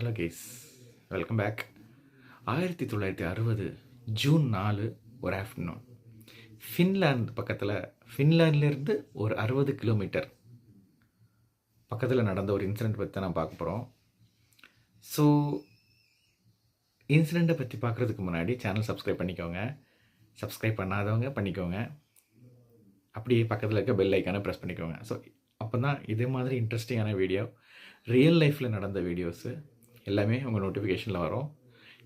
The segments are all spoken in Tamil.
ஹலோ கேஸ் வெல்கம் பேக் ஆயிரத்தி தொள்ளாயிரத்தி அறுபது ஜூன் நாலு ஒரு ஆஃப்டர்நூன் ஃபின்லாந்து பக்கத்தில் ஃபின்லாண்ட்லேருந்து ஒரு அறுபது கிலோமீட்டர் பக்கத்தில் நடந்த ஒரு இன்சிடெண்ட் பற்றி தான் நான் பார்க்க போகிறோம் ஸோ இன்சிடெண்ட்டை பற்றி பார்க்குறதுக்கு முன்னாடி சேனல் சப்ஸ்கிரைப் பண்ணிக்கோங்க. சப்ஸ்கிரைப் பண்ணாதவங்க பண்ணிக்கோங்க. அப்படியே பக்கத்தில் இருக்க பெல் ஐக்கானை ப்ரெஸ் பண்ணிக்கோங்க. ஸோ அப்போ தான் இதே மாதிரி இன்ட்ரெஸ்டிங்கான வீடியோ ரியல் லைஃப்பில் நடந்த வீடியோஸு எல்லாமே உங்கள் நோட்டிஃபிகேஷனில் வரும்.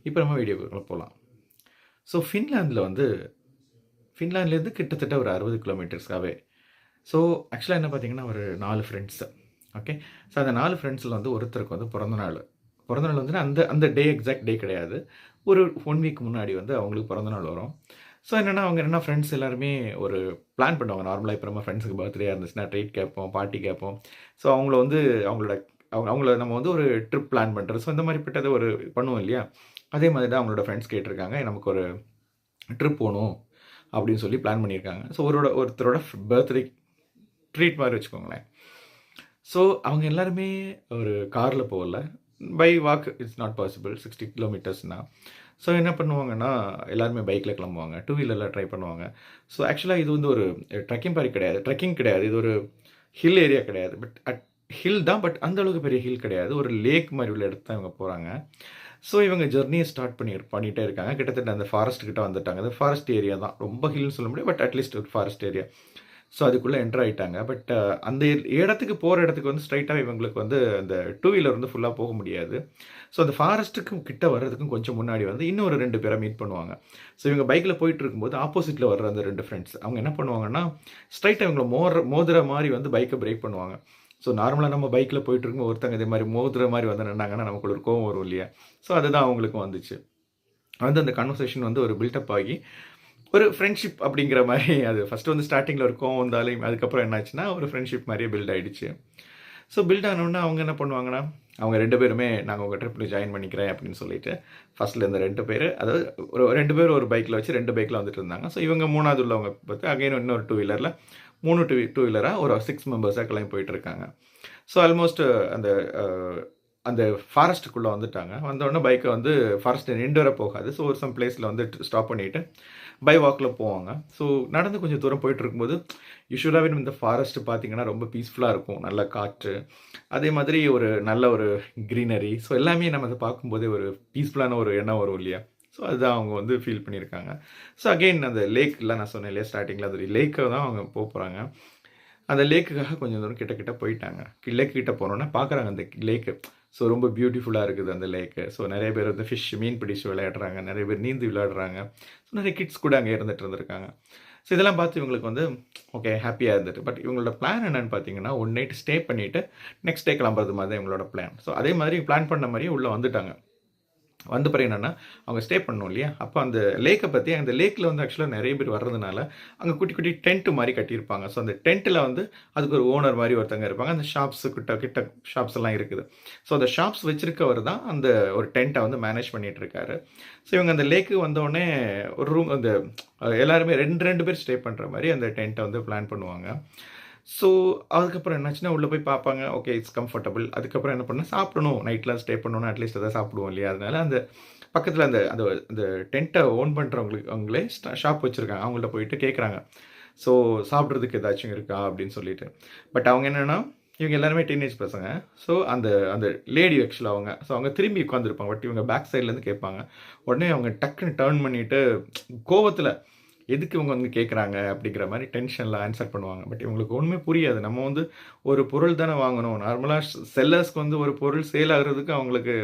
இப்போ நம்ம வீடியோக்குள்ளே போகலாம் ஸோ ஃபின்லாந்தில் வந்து ஃபின்லாண்ட்லேருந்து கிட்டத்தட்ட ஒரு அறுபது கிலோமீட்டர்ஸ்க்காகவே ஸோ ஆக்சுவலாக என்ன பார்த்தீங்கன்னா ஒரு நாலு ஃப்ரெண்ட்ஸு ஓகே ஸோ அந்த நாலு ஃப்ரெண்ட்ஸில் வந்து ஒருத்தருக்கு வந்து பிறந்த நாள். பிறந்த நாள் வந்து அந்த அந்த டே எக்ஸாக்ட் டே கிடையாது. ஒரு ஒன் வீக் முன்னாடி வந்து அவங்களுக்கு பிறந்த நாள் வரும். ஸோ என்னென்னா அவங்க என்ன ஃப்ரெண்ட்ஸ் எல்லாருமே ஒரு பிளான் பண்ணுவாங்க. நார்மலாக இப்போ நம்ம ஃப்ரெண்ட்ஸுக்கு பர்த்டே இருந்துச்சுன்னா ட்ரீட் கேட்போம் பார்ட்டி கேட்போம். ஸோ அவங்கள வந்து அவங்களோட அவங்க அவங்கள நம்ம வந்து ஒரு ட்ரிப் பிளான் பண்ணுறது ஸோ இந்த மாதிரிப்பட்டது ஒரு பண்ணுவோம் இல்லையா? அதே மாதிரி தான் அவங்களோட ஃப்ரெண்ட்ஸ் கேட்டிருக்காங்க. நமக்கு ஒரு ட்ரிப் போகணும் அப்படின்னு சொல்லி பிளான் பண்ணியிருக்காங்க. ஸோ ஒருவரோட ஒருத்தரோட பர்த்டே ட்ரீட் மாதிரி வச்சுக்கோங்களேன். ஸோ அவங்க எல்லாருமே ஒரு காரில் போகல. By walk it's not possible sixty கிலோமீட்டர்ஸ்னால் so என்ன பண்ணுவாங்கன்னா எல்லாருமே பைக்கில் கிளம்புவாங்க. டூ வீலரில் ட்ரை பண்ணுவாங்க. ஸோ ஆக்சுவலாக இது வந்து ஒரு ட்ரெக்கிங் மாதிரி கிடையாது. ட்ரெக்கிங் கிடையாது. இது ஒரு ஹில் ஏரியா கிடையாது. பட் அட் ஹில் தான் பட் அந்த அளவுக்கு பெரிய ஹில் கிடையாது. ஒரு லேக் மாதிரி உள்ள இடத்து தான் இவங்க போகிறாங்க ஸோ இவங்க ஜெர்னியை ஸ்டார்ட் பண்ணி பண்ணிகிட்டே இருக்காங்க. கிட்டத்தட்ட அந்த ஃபாரஸ்ட் கிட்ட வந்துட்டாங்க. அது ஃபாரஸ்ட் ஏரியா தான். ரொம்ப ஹில்னு சொல்ல முடியாது பட் அட்லீஸ்ட் ஒரு ஃபாரஸ்ட் ஏரியா ஸோ அதுக்குள்ளே என்டர் ஆகிட்டாங்க பட் அந்த இடத்துக்கு போகிற இடத்துக்கு வந்து ஸ்ட்ரைட்டாக இவங்களுக்கு வந்து அந்த டூ வீலர் வந்து ஃபுல்லாக போக முடியாது. ஸோ அந்த ஃபாரஸ்ட்டுக்கும் கிட்ட வர்றதுக்கும் கொஞ்சம் முன்னாடி வந்து இன்னொரு ரெண்டு பேரை மீட் பண்ணுவாங்க. ஸோ இவங்க பைக்கில் போயிட்டு இருக்கும்போது ஆப்போசிட்டில் வர்ற அந்த ரெண்டு ஃப்ரெண்ட்ஸ் அவங்க என்ன பண்ணுவாங்கன்னா ஸ்ட்ரைட்டாக இவங்களை மோற மோதுற மாதிரி வந்து பைக்கை பிரேக் பண்ணுவாங்க. ஸோ நார்மலாக நம்ம பைக்கில் போயிட்டு இருக்கும் ஒருத்தங்க இதே மாதிரி மோதுற மாதிரி வந்து நின்னாங்கன்னா நமக்கு ஒரு கோவம் வரும் இல்லையா? ஸோ அதுதான் அவங்களுக்கும் வந்துச்சு. வந்து அந்த கன்வர்சேஷன் வந்து ஒரு பில்டப் ஆகி ஒரு ஃப்ரெண்ட்ஷிப் அப்படிங்கிற மாதிரி அது ஃபஸ்ட்டு வந்து ஸ்டார்டிங்கில் ஒரு கோவம் வந்தாலும் அதுக்கப்புறம் என்னாச்சுன்னா ஒரு ஃப்ரெண்ட்ஷிப் மாதிரியே பில்ட் ஆகிடுச்சு ஸோ பில்ட் ஆனோடனே அவங்க என்ன பண்ணுவாங்கன்னா அவங்க ரெண்டு பேருமே நாங்கள் உங்கள் ட்ரிப்பில் ஜாயின் பண்ணிக்கிறேன் அப்படின்னு சொல்லிட்டு ஃபஸ்ட்டில் இந்த ரெண்டு பேர் அதாவது ஒரு ரெண்டு பேர் ஒரு பைக்கில் வச்சு ரெண்டு பைக்கில் வந்துட்டு இருந்தாங்க. ஸோ இவங்க மூணாவது உள்ளவங்க பார்த்து அகைன் இன்னொரு டூ வீலரில் மூணு டூ டூ வீலராக ஒரு சிக்ஸ் மெம்பர்ஸாக கிளம்பி போயிட்டுருக்காங்க. ஸோ ஆல்மோஸ்ட் uh, அந்த uh, அந்த ஃபாரஸ்ட்டுக்குள்ளே வந்துட்டாங்க. வந்தோடனே பைக்கை வந்து ஃபாரஸ்ட் நின்று வர போகாது. ஸோ ஒரு சம் பிளேஸில் வந்து ஸ்டாப் பண்ணிவிட்டு பை வாக்கில் போவாங்க. ஸோ நடந்து கொஞ்சம் தூரம் போயிட்டு இருக்கும்போது யூஸ்வலாகவே இந்த ஃபாரஸ்ட் பார்த்தீங்கன்னா ரொம்ப பீஸ்ஃபுல்லாக இருக்கும். நல்ல காற்று அதே மாதிரி ஒரு நல்ல ஒரு க்ரீனரி ஸோ எல்லாமே நம்ம அதை பார்க்கும்போதே ஒரு பீஸ்ஃபுல்லான ஒரு எண்ணம் வரும் இல்லையா? ஸோ அதுதான் அவங்க வந்து ஃபீல் பண்ணியிருக்காங்க. ஸோ அகெயின் அந்த லேக்கில் நான் சொன்னேன் இல்லையா ஸ்டார்டிங்கில் அது லேக்கை தான் அவங்க போக போகிறாங்க அந்த லேக்குக்காக கொஞ்சம் தூரம் கிட்ட கிட்ட போயிட்டாங்க. லேக்கு கிட்ட போனோன்னே பார்க்குறாங்க அந்த லேக்கு ஸோ ரொம்ப பியூட்டிஃபுல்லாக இருக்குது அந்த லேக்கு ஸோ நிறைய பேர் வந்து ஃபிஷ் மீன் பிடிச்சி விளையாடுறாங்க. நிறைய பேர் நீந்தி விளையாடுறாங்க. ஸோ நிறைய கிட்ஸ் கூட அங்கே இருந்துகிட்டு இருந்திருக்காங்க. ஸோ இதெல்லாம் பார்த்து இவங்களுக்கு வந்து ஓகே ஹாப்பியாக இருந்துட்டு. பட் இவங்களோட பிளான் என்னென்னு பார்த்தீங்கன்னா ஒன் நைட் ஸ்டே பண்ணிவிட்டு நெக்ஸ்ட் டே கிளம்புறது மாதிரி தான் இவங்களோட பிளான் ஸோ அதே மாதிரி பிளான் பண்ண மாதிரியே உள்ளே வந்துட்டாங்க. வந்த பிறகு என்னென்னா அவங்க ஸ்டே பண்ணோம் இல்லையா? அப்போ அந்த லேக்கை பற்றி அந்த லேக்கில் வந்து ஆக்சுவலாக நிறைய பேர் வர்றதுனால அங்கே குட்டி குட்டி டென்ட் மாதிரி கட்டியிருப்பாங்க. ஸோ அந்த டென்ட்டில் வந்து அதுக்கு ஒரு ஓனர் மாதிரி ஒருத்தங்க இருப்பாங்க. அந்த ஷாப்ஸு கிட்ட கிட்ட ஷாப்ஸ் எல்லாம் இருக்குது. ஸோ அந்த ஷாப்ஸ் வச்சுருக்கவர் தான் அந்த ஒரு டென்ட்டை வந்து மேனேஜ் பண்ணிகிட்டு இருக்காரு ஸோ இவங்க அந்த லேக்கு வந்தோடனே ஒரு ரூம் அந்த எல்லாருமே ரெண்டு ரெண்டு பேர் ஸ்டே பண்ணுற மாதிரி அந்த டென்ட்டை வந்து பிளான் பண்ணுவாங்க. ஸோ அதுக்கப்புறம் என்னாச்சுன்னா உள்ளே போய் பார்ப்பாங்க ஓகே இட்ஸ் கம்ஃபர்டபுள் அதுக்கப்புறம் என்ன பண்ணால் சாப்பிடணும். நைட்லாம் ஸ்டே பண்ணணும் அட்லீஸ்ட் எதாவது சாப்பிடுவோம் இல்லையா? அதனால அந்த பக்கத்தில் அந்த அந்த அந்த டென்ட்டை ஓன் பண்ணுறவங்களுக்கு அவங்களே ஷாப் வச்சுருக்காங்க. அவங்கள்ட்ட போயிட்டு கேட்குறாங்க ஸோ சாப்பிட்றதுக்கு ஏதாச்சும் இருக்கா? அப்படின்னு சொல்லிட்டு. பட் அவங்க என்னென்னா இவங்க எல்லாருமே டீனேஜ் பசங்க. ஸோ அந்த அந்த லேடி ஆக்சுவலாக அவங்க ஸோ அவங்க திரும்பி உட்காந்துருப்பாங்க பட் இவங்க பேக் சைட்லேருந்து கேட்பாங்க. உடனே அவங்க டக்குன்னு டேர்ன் பண்ணிவிட்டு கோவத்தில் எதுக்கு இவங்க வந்து கேட்குறாங்க அப்படிங்கிற மாதிரி டென்ஷனில் ஆன்சர் பண்ணுவாங்க. பட் இவங்களுக்கு ஒன்றுமே புரியாது. நம்ம வந்து ஒரு பொருள் தானே வாங்கணும். நார்மலாக செல்லர்ஸ்க்கு வந்து ஒரு பொருள் சேல் ஆகுறதுக்கு அவங்களுக்கு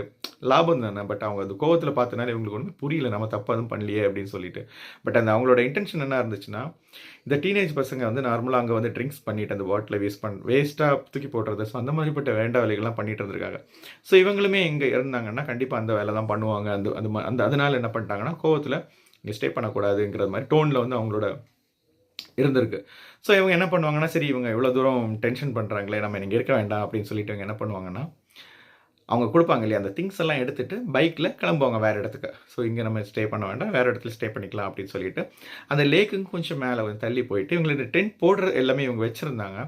லாபம் தானே. பட் அவங்க அது கோவத்தில் பார்த்தனால இவங்களுக்கு ஒன்றுமே புரியல. நம்ம தப்பாக அதுவும் பண்ணலையே அப்படின்னு சொல்லிட்டு. பட் அந்த அவங்களோட இன்டென்ஷன் என்ன இருந்துச்சுன்னா இந்த டீனேஜ் பசங்க வந்து நார்மலாக அங்கே வந்து ட்ரிங்க்ஸ் பண்ணிட்டு அந்த பாட்டில் வேஸ்ட் பண் வேஸ்ட்டாக தூக்கி போடுறது. ஸோ அந்த மாதிரிப்பட்ட வேண்ட வேலைகள்லாம் பண்ணிட்டு இருந்திருக்காங்க. ஸோ இவங்களுமே இங்கே இருந்தாங்கன்னா கண்டிப்பாக அந்த வேலை தான் பண்ணுவாங்க. அந்த அந்த அந்த அதனால் என்ன பண்ணிட்டாங்கன்னா கோவத்தில் இங்கே ஸ்டே பண்ணக்கூடாதுங்கிற மாதிரி டோனில் வந்து அவங்களோட இருந்திருக்கு. ஸோ இவங்க என்ன பண்ணுவாங்கன்னா சரி இவங்க இவ்வளோ தூரம் டென்ஷன் பண்ணுறாங்களே நம்ம இங்கே இருக்க வேண்டாம் அப்படின்னு சொல்லிட்டு இவங்க என்ன பண்ணுவாங்கன்னா அவங்க கொடுப்பாங்க இல்லையா அந்த திங்ஸ் எல்லாம் எடுத்துகிட்டு பைக்கில் கிளம்புவாங்க வேறு இடத்துக்கு. ஸோ இங்கே நம்ம ஸ்டே பண்ண வேண்டாம் வேறு இடத்துல ஸ்டே பண்ணிக்கலாம் அப்படின்னு சொல்லிட்டு அந்த லேக்குங்க கொஞ்சம் மேலே வந்து தள்ளி போயிட்டு இவங்களுக்கு டென்ட் போடுற எல்லாமே இவங்க வச்சுருந்தாங்க.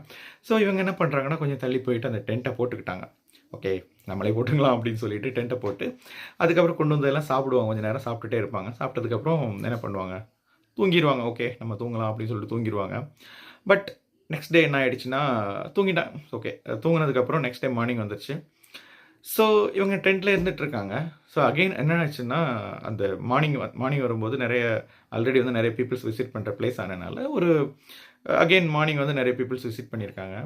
ஸோ இவங்க என்ன பண்ணுறாங்கன்னா கொஞ்சம் தள்ளி போயிட்டு அந்த டென்ட்டை போட்டுக்கிட்டாங்க. ஓகே நம்மளே போட்டுக்கலாம் அப்படின்னு சொல்லிட்டு டென்ட்டை போட்டு அதுக்கப்புறம் கொண்டு வந்ததெல்லாம் சாப்பிடுவாங்க. கொஞ்சம் நேரம் சாப்பிட்டுட்டே இருப்பாங்க. சாப்பிட்டதுக்கப்புறம் என்ன பண்ணுவாங்க? தூங்கிடுவாங்க. ஓகே நம்ம தூங்கலாம் அப்படின்னு சொல்லிட்டு தூங்கிடுவாங்க. பட் நெக்ஸ்ட் டே என்ன ஆயிடுச்சுன்னா தூங்கிட்டேன் ஓகே தூங்கினதுக்கப்புறம் நெக்ஸ்ட் டே மார்னிங் வந்துருச்சு. ஸோ இவங்க டென்ட்டில் இருந்துட்டு இருக்காங்க. ஸோ அகெயின் என்ன ஆச்சுன்னா அந்த மார்னிங் மார்னிங் வரும்போது நிறைய ஆல்ரெடி வந்து நிறைய பீப்புள்ஸ் விசிட் பண்ணுற பிளேஸ் ஆனதுனால ஒரு அகெயின் மார்னிங் வந்து நிறைய பீப்புள்ஸ் விசிட் பண்ணியிருக்காங்க.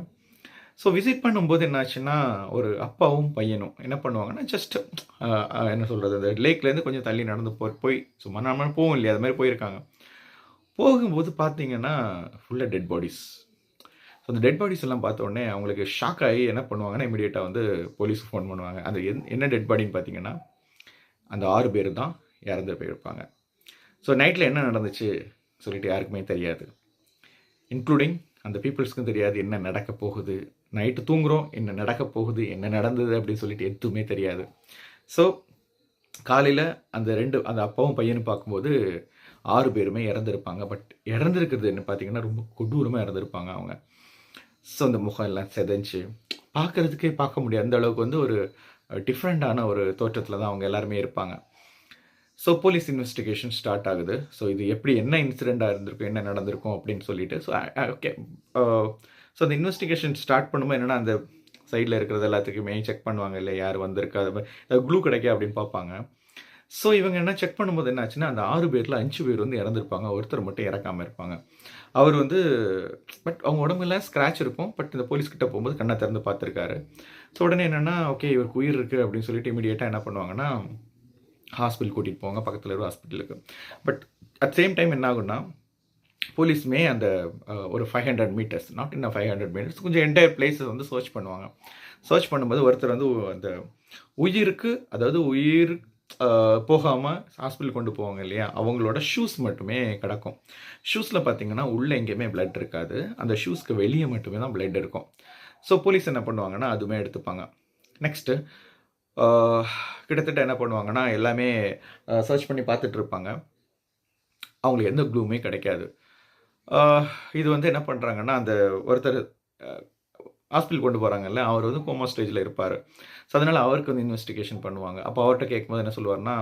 ஸோ விசிட் பண்ணும்போது என்னாச்சுன்னா ஒரு அப்பாவும் பையனும் என்ன பண்ணுவாங்கன்னா ஜஸ்ட் என்ன சொல்கிறது அந்த லேக்லேருந்து கொஞ்சம் தள்ளி நடந்து போ போய் சும்மா நம்ம போவோம் இல்லையா? அது மாதிரி போயிருக்காங்க. போகும்போது பார்த்தீங்கன்னா ஃபுல்லாக டெட் பாடிஸ் ஸோ அந்த டெட் பாடிஸ் எல்லாம் பார்த்த உடனே அவங்களுக்கு ஷாக் ஆகி என்ன பண்ணுவாங்கன்னா இமீடியட்டாக வந்து போலீஸ் ஃபோன் பண்ணுவாங்க. அந்த என்- என்ன டெட் பாடின்னு பார்த்தீங்கன்னா அந்த ஆறு பேர் தான் இறந்து போயிருப்பாங்க. ஸோ நைட்டில் என்ன நடந்துச்சு சொல்லிட்டு யாருக்குமே தெரியாது. இன்க்ளூடிங் அந்த பீப்புள்ஸ்க்கும் தெரியாது என்ன நடக்க போகுது. நைட்டு தூங்குறோம் என்ன நடக்க போகுது என்ன நடந்தது அப்படின்னு சொல்லிட்டு எதுவுமே தெரியாது. ஸோ காலையில் அந்த ரெண்டு அந்த அப்பாவும் பையனும் பார்க்கும்போது ஆறு பேருமே இறந்துருப்பாங்க. பட் இறந்துருக்கிறது என்ன பார்த்தீங்கன்னா ரொம்ப கொடூரமாக இறந்துருப்பாங்க அவங்க. ஸோ அந்த முகம் எல்லாம் செதஞ்சு பார்க்குறதுக்கே பார்க்க முடியாது. அந்த அளவுக்கு வந்து ஒரு டிஃப்ரெண்ட்டான ஒரு தோற்றத்தில் தான் அவங்க எல்லாருமே இருப்பாங்க. ஸோ போலீஸ் இன்வெஸ்டிகேஷன் ஸ்டார்ட் ஆகுது. ஸோ இது எப்படி என்ன இன்சிடெண்ட்டாக இருந்திருக்கும் என்ன நடந்திருக்கும் அப்படின்னு சொல்லிட்டு ஸோ ஓகே ஸோ அந்த இன்வெஸ்டிகேஷன் ஸ்டார்ட் பண்ணும்போது என்னென்னா அந்த சைடில் இருக்கிறது எல்லாத்துக்குமே செக் பண்ணுவாங்க இல்லை யார் வந்திருக்கா அது மாதிரி க்ளூ கிடைக்கா அப்படின்னு பார்ப்பாங்க. ஸோ இவங்க என்ன செக் பண்ணும்போது என்ன ஆச்சுன்னா அந்த ஆறு பேரில் அஞ்சு பேர் வந்து இறந்துருப்பாங்க ஒருத்தர் மட்டும் இறக்காமல் இருப்பாங்க. அவர் வந்து பட் அவங்க உடம்புல ஸ்க்ராட்ச் இருக்கும் பட் இந்த போலீஸ் கிட்ட போகும்போது கண்ணை திறந்து பார்த்துருக்காரு. ஸோ உடனே என்னென்னா ஓகே இவருக்கு உயிர் இருக்குது அப்படின்னு சொல்லிட்டு இமீடியட்டாக என்ன பண்ணுவாங்கன்னா ஹாஸ்பிட்டல் கூட்டிகிட்டு போவாங்க பக்கத்தில் இருக்கிற ஹாஸ்பிட்டலுக்கு பட் அட் சேம் டைம் என்ன ஆகும்னா போலீஸுமே அந்த ஒரு five hundred meters not in five hundred meters கொஞ்சம் என்டையர் பிளேஸஸ் வந்து சர்ச் பண்ணுவாங்க. சர்ச் பண்ணும்போது ஒருத்தர் வந்து அந்த உயிருக்கு அதாவது உயிர் போகாமல் ஹாஸ்பிட்டல் கொண்டு போவாங்க இல்லையா அவங்களோட ஷூஸ் மட்டுமே கிடக்கும். ஷூஸில் பார்த்தீங்கன்னா உள்ளே எங்கேயுமே பிளட் இருக்காது. அந்த ஷூஸ்க்கு வெளியே மட்டுமே தான் பிளட் இருக்கும். ஸோ போலீஸ் என்ன பண்ணுவாங்கன்னா அதுவுமே எடுத்துப்பாங்க. நெக்ஸ்ட்டு கிட்டத்தட்ட என்ன பண்ணுவாங்கன்னா எல்லாமே சர்ச் பண்ணி பார்த்துட்டு இருப்பாங்க அவங்களுக்கு எந்த க்ளூமே கிடைக்காது. இது வந்து என்ன பண்ணுறாங்கன்னா அந்த ஒருத்தர் ஹாஸ்பிட்டல் கொண்டு போகிறாங்கல்ல அவர் வந்து கோமா ஸ்டேஜில் இருப்பார். ஸோ அதனால் அவருக்கு வந்து இன்வெஸ்டிகேஷன் பண்ணுவாங்க. அப்போ அவர்கிட்ட கேட்கும்போது என்ன சொல்லுவார்னா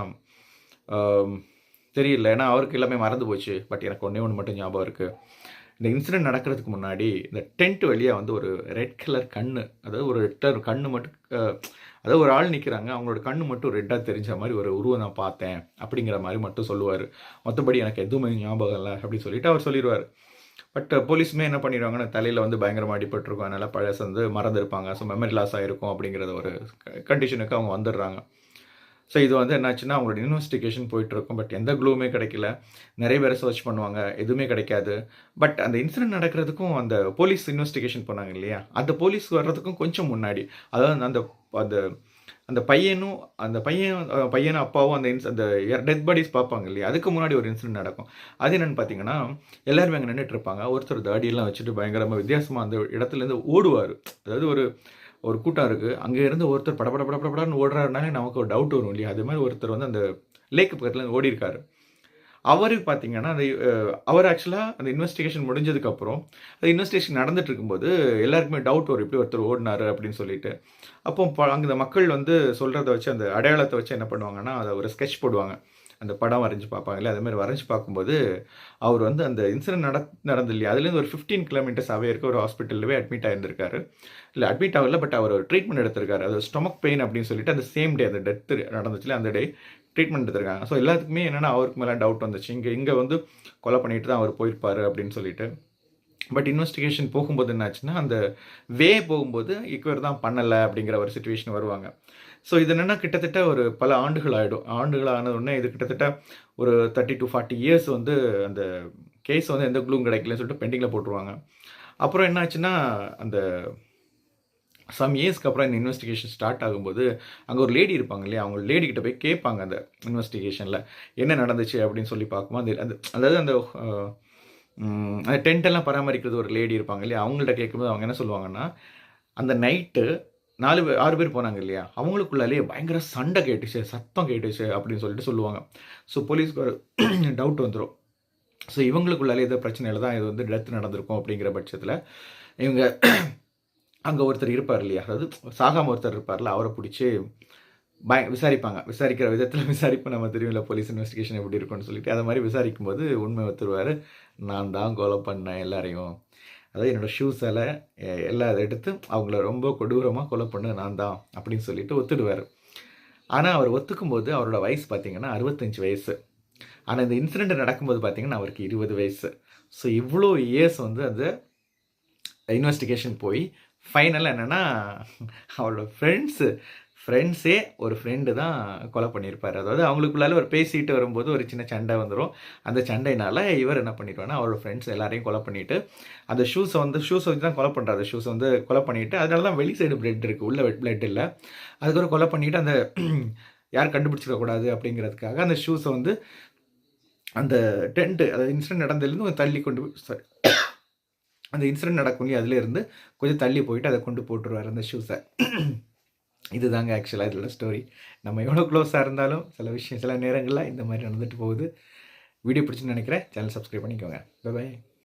தெரியல. ஏன்னா அவருக்கு எல்லாமே மறந்து போச்சு. பட் எனக்கு ஒன்றே ஒன்று மட்டும் ஞாபகம் இருக்குது இந்த இன்சிடென்ட் நடக்கிறதுக்கு முன்னாடி இந்த டென்ட் வழியாக வந்து ஒரு ரெட் கலர் கண்ணு அதாவது ஒரு ரெட் கலர் கண்ணு மட்டும் அதாவது ஒரு ஆள் நிற்கிறாங்க அவங்களோட கண்ணு மட்டும் ரெட்டாக தெரிஞ்ச மாதிரி ஒரு உருவம் நான் பார்த்தேன் அப்படிங்கிற மாதிரி மட்டும் சொல்லுவார். மற்றபடி எனக்கு எதுவுமே ஞாபகம் இல்லை அப்படின்னு சொல்லிட்டு அவர் சொல்லிடுவார் பட் போலீஸுமே என்ன பண்ணிடுவாங்கன்னா தலையில் வந்து பயங்கரமாக அடிபட்டிருக்கும் அதனால் பழசு வந்து மறந்துருப்பாங்க ஸோ மெமரி லாஸ் ஆகிருக்கும் அப்படிங்கிறத ஒரு கண்டிஷனுக்கு அவங்க வந்துடுறாங்க. ஸோ இது வந்து என்னாச்சுன்னா அவங்களோட இன்வெஸ்டிகேஷன் போயிட்டுருக்கும். பட் எந்த க்ளூவுமே கிடைக்கல. நிறைய பேர் சர்ச் பண்ணுவாங்க. எதுவுமே கிடைக்காது. பட் அந்த இன்சிடென்ட் நடக்கிறதுக்கும் அந்த போலீஸ் இன்வெஸ்டிகேஷன் பண்ணாங்க இல்லையா? அந்த போலீஸ் வர்றதுக்கும் கொஞ்சம் முன்னாடி. அதாவது அந்த அந்த அந்த பையனும் அந்த பையன் பையனும் அப்பாவும் அந்த இன்ஸ் அந்த டெத் பாடிஸ் பார்ப்பாங்க இல்லையா? அதுக்கு முன்னாடி ஒரு இன்சிடென்ட் நடக்கும். அது என்னென்னு பார்த்தீங்கன்னா எல்லாருமே அங்கே நின்றுட்டு இருப்பாங்க. ஒருத்தர் தாடியெல்லாம் வச்சுட்டு பயங்கரமாக வித்தியாசமாக அந்த இடத்துலேருந்து ஓடுவார். அதாவது ஒரு ஒரு கூட்டம் இருக்குது அங்கே இருந்து ஒருத்தர் படபட படபடன்னு ஓடுறாருனாலே நமக்கு ஒரு டவுட் வரும் இல்லையா? அது மாதிரி ஒருத்தர் வந்து அந்த லேக்கு பக்கத்தில் ஓடி இருக்காரு அவருக்கு பார்த்தீங்கன்னா அந்த அவர் ஆக்சுவலாக அந்த இன்வெஸ்டிகேஷன் முடிஞ்சதுக்கப்புறம் அந்த இன்வெஸ்டிகேஷன் நடந்துட்டு இருக்கும்போது எல்லாருக்குமே டவுட் வரும். இப்படி ஒருத்தர் ஓடினாரு அப்படின்னு சொல்லிட்டு. அப்போ ப- இந்த மக்கள் வந்து சொல்கிறத வச்சு அந்த அடையாளத்தை வச்சு என்ன பண்ணுவாங்கன்னா அதை ஒரு ஸ்கெட்ச் போடுவாங்க. அந்த படம் வரைஞ்சி பார்ப்பாங்க இல்லையா? அதே மாதிரி வரைஞ்சி பார்க்கும்போது அவர் வந்து அந்த இன்சிடென்ட் நட நடந்து இல்லையா அதுலேருந்து ஒரு ஃபிஃப்டீன் கிலோமீட்டர்ஸ் அவே இருக்க ஒரு ஹாஸ்பிட்டல்லவே அட்மிட் ஆயிருந்திருக்காரு. இல்லை அட்மிட் ஆகல பட் அவர் ட்ரீட்மெண்ட் எடுத்திருக்காரு. அது ஸ்டொமக் பெயின் அப்படின்னு சொல்லிட்டு அந்த சேம் டே அந்த டெத் நடந்துச்சுல அந்த டே ட்ரீட்மெண்ட் எடுத்திருக்காங்க. ஸோ எல்லாத்துக்குமே என்னென்னா அவருக்கு மேலே டவுட் வந்துச்சு. இங்கே இங்கே வந்து கொலை பண்ணிட்டு தான் அவர் போயிருப்பாரு அப்படின்னு சொல்லிட்டு. பட் இன்வெஸ்டிகேஷன் போகும்போது என்னாச்சுன்னா அந்த வே போகும்போது இவர் தான் பண்ணலை அப்படிங்கிற ஒரு சுச்சுவேஷன் வருவாங்க. ஸோ இது என்னென்னா கிட்டத்தட்ட ஒரு பல ஆண்டுகள் ஆகிடும் ஆண்டுகள் ஆனதுடனே இது கிட்டத்தட்ட ஒரு தேர்ட்டி டு ஃபார்ட்டி இயர்ஸ் வந்து அந்த கேஸ் வந்து எந்த க்ளூவும் கிடைக்கலன்னு சொல்லிட்டு பெண்டிங்கில் போட்டுருவாங்க. அப்புறம் என்னாச்சுன்னா அந்த சம் இயர்ஸ்க்கு அப்புறம் இந்த இன்வெஸ்டிகேஷன் ஸ்டார்ட் ஆகும்போது அங்கே ஒரு லேடி இருப்பாங்க இல்லையா? அவங்க லேடி கிட்ட போய் கேட்பாங்க அந்த இன்வெஸ்டிகேஷனில் என்ன நடந்துச்சு? அப்படின்னு சொல்லி பார்க்கும்போது அந்த அதாவது அந்த அந்த டென்ட் எல்லாம் பராமரிக்கிறது ஒரு லேடி இருப்பாங்க இல்லையா? அவங்கள்ட்ட கேட்கும்போது அவங்க என்ன சொல்லுவாங்கன்னா அந்த நைட்டு நாலு பேர் ஆறு பேர் போனாங்க இல்லையா? அவங்களுக்குள்ளாலே பயங்கர சண்டை கேட்டுச்சு சத்தம் கேட்டுச்சு அப்படின்னு சொல்லிட்டு சொல்லுவாங்க. ஸோ போலீஸ்க்கு ஒரு டவுட் வந்துடும் ஸோ இவங்களுக்குள்ளாலே ஏதோ பிரச்சனையில் தான் இது வந்து டெத் நடந்திருக்கும் அப்படிங்கிற பட்சத்தில் இவங்க அங்கே ஒருத்தர் இருப்பார் இல்லையா? அதாவது சாகாம ஒருத்தர் இருப்பார்ல அவரை பிடிச்சி பய விசாரிப்பாங்க. விசாரிக்கிற விதத்தில் விசாரிப்பு நம்ம தெரியும்ல போலீஸ் இன்வெஸ்டிகேஷன் எப்படி இருக்கும்னு சொல்லிட்டு அதை மாதிரி விசாரிக்கும் போது உண்மை ஒத்துருவார் நான் தான் கொலை பண்ணேன் எல்லாரையும். அதாவது என்னோடய ஷூஸால் எல்லா இதை எடுத்து அவங்கள ரொம்ப கொடூரமாக கொலை பண்ண நான் தான் அப்படின்னு சொல்லிட்டு ஒத்துடுவார். ஆனால் அவர் ஒத்துக்கும் போது அவரோட வயசு பார்த்தீங்கன்னா அறுபத்தஞ்சு வயசு. ஆனால் இந்த இன்சிடெண்ட் நடக்கும்போது பார்த்திங்கன்னா அவருக்கு இருபது வயசு. ஸோ இவ்வளோ இயர்ஸ் வந்து அந்த இன்வெஸ்டிகேஷன் போய் ஃபைனலாக என்னென்னா அவரோட ஃப்ரெண்ட்ஸு ஃப்ரெண்ட்ஸே ஒரு ஃப்ரெண்டு தான் கொலை பண்ணியிருப்பார். அதாவது அவங்களுக்குள்ளால ஒரு பேசிட்டு வரும்போது ஒரு சின்ன சண்டை வந்துடும் அந்த சண்டைனால இவர் என்ன பண்ணிடுவாருன்னா அவரோட ஃப்ரெண்ட்ஸ் எல்லாரையும் கொலை பண்ணிவிட்டு அந்த ஷூஸை வந்து ஷூஸை வச்சு தான் கொலை பண்ணுறாரு ஷூஸை வந்து கொலை பண்ணிவிட்டு அதனால தான் வெளி சைடு பிளட் இருக்குது உள்ள பிளட் இல்லை. அதுக்கப்புறம் கொலை பண்ணிவிட்டு அந்த யார் கண்டுபிடிச்சிடக்கூடாது அப்படிங்கிறதுக்காக அந்த ஷூஸை வந்து அந்த டென்ட்டு அதாவது இன்சிடென்ட் நடந்ததுலேருந்து கொஞ்சம் தள்ளி கொண்டு போய் சாரி அந்த இன்சிடென்ட் நடக்கும் அதுலேருந்து கொஞ்சம் தள்ளி போயிட்டு அதை கொண்டு போட்டுருவார் அந்த ஷூஸை இதுதாங்க ஆக்சுவலாக இதில் ஸ்டோரி நம்ம எவ்வளோ க்ளோஸாக இருந்தாலும் சில விஷயம் சில நேரங்களில் இந்த மாதிரி நடந்துட்டு போகுது. வீடியோ பிடிச்சுன்னு நினைக்கிறேன். சேனல் சப்ஸ்கிரைப் பண்ணிக்கோங்க. பாய்